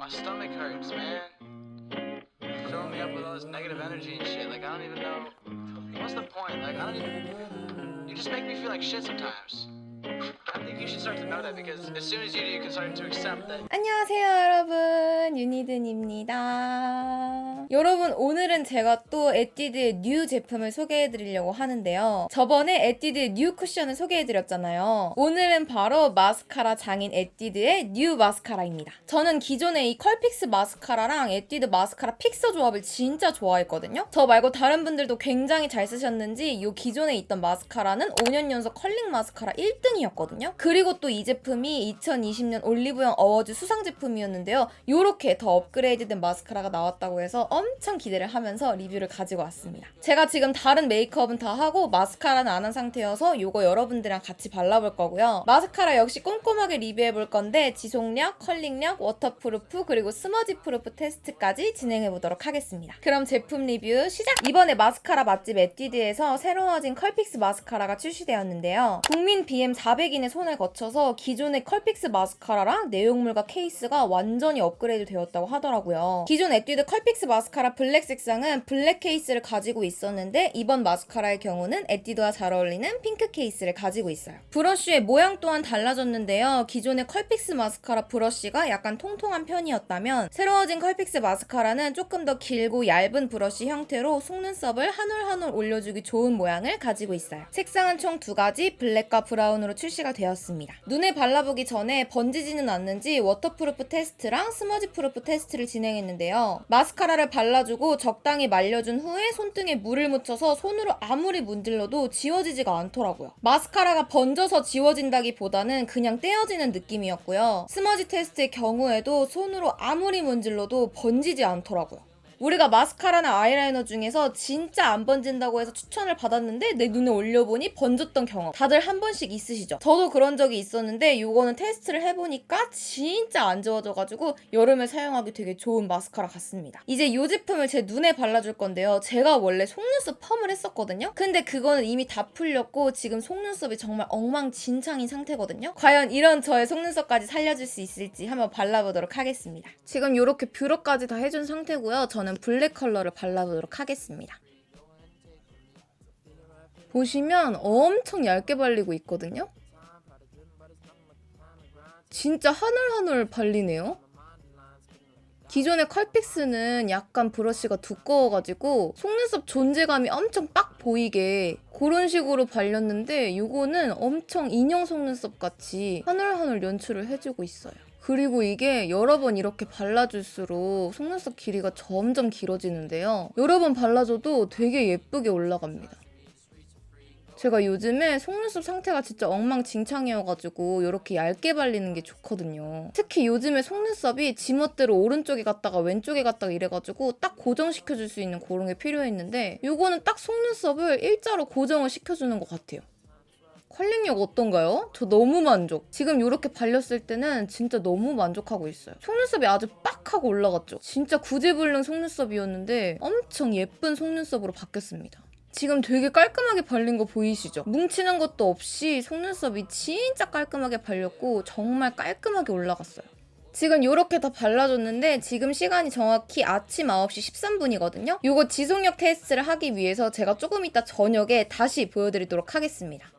My stomach hurts, man. You Throwing me up with all this negative energy and shit. Like I don't even know. What's the point? Like I don't even. You just make me feel like shit sometimes. 안녕하세요 여러분. 유니든입니다. 여러분 오늘은 제가 또 에뛰드의 뉴 제품을 소개해드리려고 하는데요. 저번에 에뛰드의 뉴 쿠션을 소개해드렸잖아요. 오늘은 바로 마스카라 장인 에뛰드의 뉴 마스카라입니다. 저는 기존에 이 컬픽스 마스카라랑 에뛰드 마스카라 픽서 조합을 진짜 좋아했거든요. 저 말고 다른 분들도 굉장히 잘 쓰셨는지 이 기존에 있던 마스카라는 5년 연속 컬링 마스카라 1등이었거든요. 그리고 또 이 제품이 2020년 올리브영 어워즈 수상 제품이었는데요. 요렇게 더 업그레이드된 마스카라가 나왔다고 해서 엄청 기대를 하면서 리뷰를 가지고 왔습니다. 제가 지금 다른 메이크업은 다 하고 마스카라는 안 한 상태여서 요거 여러분들이랑 같이 발라볼 거고요. 마스카라 역시 꼼꼼하게 리뷰해 볼 건데 지속력, 컬링력, 워터프루프 그리고 스머지 프루프 테스트까지 진행해 보도록 하겠습니다. 그럼 제품 리뷰 시작! 이번에 마스카라 맛집 에뛰드에서 새로워진 컬픽스 마스카라가 출시되었는데요. 국민 BM 400인의 손을 거쳐 서 기존의 컬픽스 마스카라랑 내용물과 케이스가 완전히 업그레이드 되었다고 하더라고요. 기존 에뛰드 컬픽스 마스카라 블랙 색상은 블랙 케이스를 가지고 있었는데 이번 마스카라의 경우는 에뛰드와 잘 어울리는 핑크 케이스를 가지고 있어요. 브러쉬의 모양 또한 달라졌는데요. 기존의 컬픽스 마스카라 브러쉬가 약간 통통한 편이었다면 새로워진 컬픽스 마스카라는 조금 더 길고 얇은 브러쉬 형태로 속눈썹을 한 올 한 올 올려주기 좋은 모양을 가지고 있어요. 색상은 총 두 가지 블랙과 브라운으로 출시가 되었습니다. 눈에 발라보기 전에 번지지는 않는지 워터프루프 테스트랑 스머지 프루프 테스트를 진행했는데요. 마스카라를 발라주고 적당히 말려준 후에 손등에 물을 묻혀서 손으로 아무리 문질러도 지워지지가 않더라고요. 마스카라가 번져서 지워진다기보다는 그냥 떼어지는 느낌이었고요. 스머지 테스트의 경우에도 손으로 아무리 문질러도 번지지 않더라고요. 우리가 마스카라나 아이라이너 중에서 진짜 안 번진다고 해서 추천을 받았는데 내 눈에 올려보니 번졌던 경험 다들 한 번씩 있으시죠? 저도 그런 적이 있었는데 이거는 테스트를 해보니까 진짜 안 지워져가지고 여름에 사용하기 되게 좋은 마스카라 같습니다. 이제 이 제품을 제 눈에 발라줄 건데요. 제가 원래 속눈썹 펌을 했었거든요. 근데 그거는 이미 다 풀렸고 지금 속눈썹이 정말 엉망진창인 상태거든요. 과연 이런 저의 속눈썹까지 살려줄 수 있을지 한번 발라보도록 하겠습니다. 지금 이렇게 뷰러까지 다 해준 상태고요. 저는 블랙 컬러를 발라보도록 하겠습니다. 보시면 엄청 얇게 발리고 있거든요. 진짜 하늘하늘 발리네요. 기존의 컬픽스는 약간 브러쉬가 두꺼워가지고 속눈썹 존재감이 엄청 빡 보이게 그런 식으로 발렸는데 이거는 엄청 인형 속눈썹 같이 하늘하늘 연출을 해주고 있어요. 그리고 이게 여러 번 이렇게 발라줄수록 속눈썹 길이가 점점 길어지는데요. 여러 번 발라줘도 되게 예쁘게 올라갑니다. 제가 요즘에 속눈썹 상태가 진짜 엉망진창이어가지고 이렇게 얇게 발리는 게 좋거든요. 특히 요즘에 속눈썹이 지멋대로 오른쪽에 갔다가 왼쪽에 갔다가 이래가지고 딱 고정시켜줄 수 있는 그런 게 필요했는데 이거는 딱 속눈썹을 일자로 고정을 시켜주는 것 같아요. 컬링력 어떤가요? 저 너무 만족. 지금 이렇게 발렸을 때는 진짜 너무 만족하고 있어요. 속눈썹이 아주 빡 하고 올라갔죠. 진짜 구제불능 속눈썹이었는데 엄청 예쁜 속눈썹으로 바뀌었습니다. 지금 되게 깔끔하게 발린 거 보이시죠? 뭉치는 것도 없이 속눈썹이 진짜 깔끔하게 발렸고 정말 깔끔하게 올라갔어요. 지금 이렇게 다 발라줬는데 지금 시간이 정확히 아침 9시 13분이거든요. 이거 지속력 테스트를 하기 위해서 제가 조금 이따 저녁에 다시 보여드리도록 하겠습니다.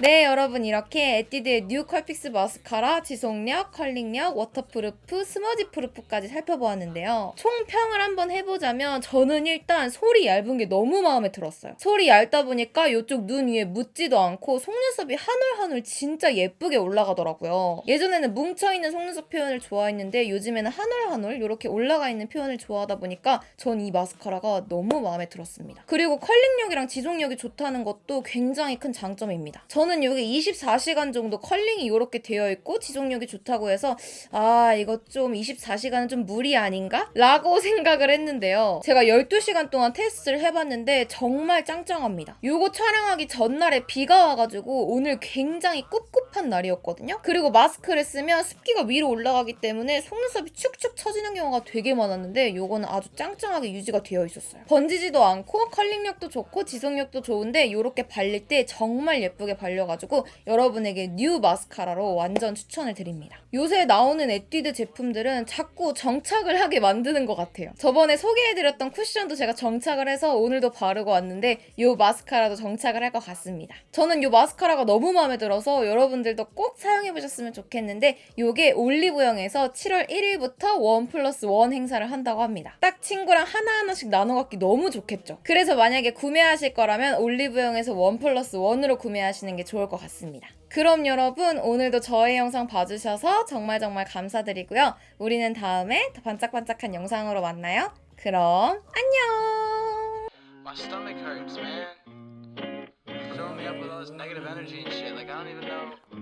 네, 여러분 이렇게 에뛰드의 뉴 컬픽스 마스카라 지속력, 컬링력, 워터프루프, 스머지 프루프까지 살펴보았는데요. 총 평을 한번 해보자면 저는 일단 솔이 얇은 게 너무 마음에 들었어요. 솔이 얇다 보니까 이쪽 눈 위에 묻지도 않고 속눈썹이 한올 한올 진짜 예쁘게 올라가더라고요. 예전에는 뭉쳐있는 속눈썹 표현을 좋아했는데 요즘에는 한올 한올 이렇게 올라가 있는 표현을 좋아하다 보니까 전 이 마스카라가 너무 마음에 들었습니다. 그리고 컬링력이랑 지속력이 좋다는 것도 굉장히 큰 장점입니다. 저는 저는 여기 24시간 정도 컬링이 이렇게 되어 있고 지속력이 좋다고 해서 아 이거 좀 24시간은 좀 무리 아닌가? 라고 생각을 했는데요. 제가 12시간 동안 테스트를 해봤는데 정말 짱짱합니다. 요거 촬영하기 전날에 비가 와가지고 오늘 굉장히 꿉꿉한 날이었거든요. 그리고 마스크를 쓰면 습기가 위로 올라가기 때문에 속눈썹이 축축 처지는 경우가 되게 많았는데 요거는 아주 짱짱하게 유지가 되어 있었어요. 번지지도 않고 컬링력도 좋고 지속력도 좋은데 이렇게 발릴 때 정말 예쁘게 발려 가지고 여러분에게 뉴 마스카라로 완전 추천을 드립니다. 요새 나오는 에뛰드 제품들은 자꾸 정착을 하게 만드는 것 같아요. 저번에 소개해드렸던 쿠션도 제가 정착을 해서 오늘도 바르고 왔는데 이 마스카라도 정착을 할 것 같습니다. 저는 이 마스카라가 너무 마음에 들어서 여러분들도 꼭 사용해보셨으면 좋겠는데 이게 올리브영에서 7월 1일부터 원 플러스 원 행사를 한다고 합니다. 딱 친구랑 하나하나씩 나눠 갖기 너무 좋겠죠. 그래서 만약에 구매하실 거라면 올리브영에서 원 플러스 원으로 구매하시는 게 좋을 것 같습니다. 그럼 여러분 오늘도 저의 영상 봐주셔서 정말 정말 감사드리고요. 우리는 다음에 더 반짝반짝한 영상으로 만나요. 그럼 안녕.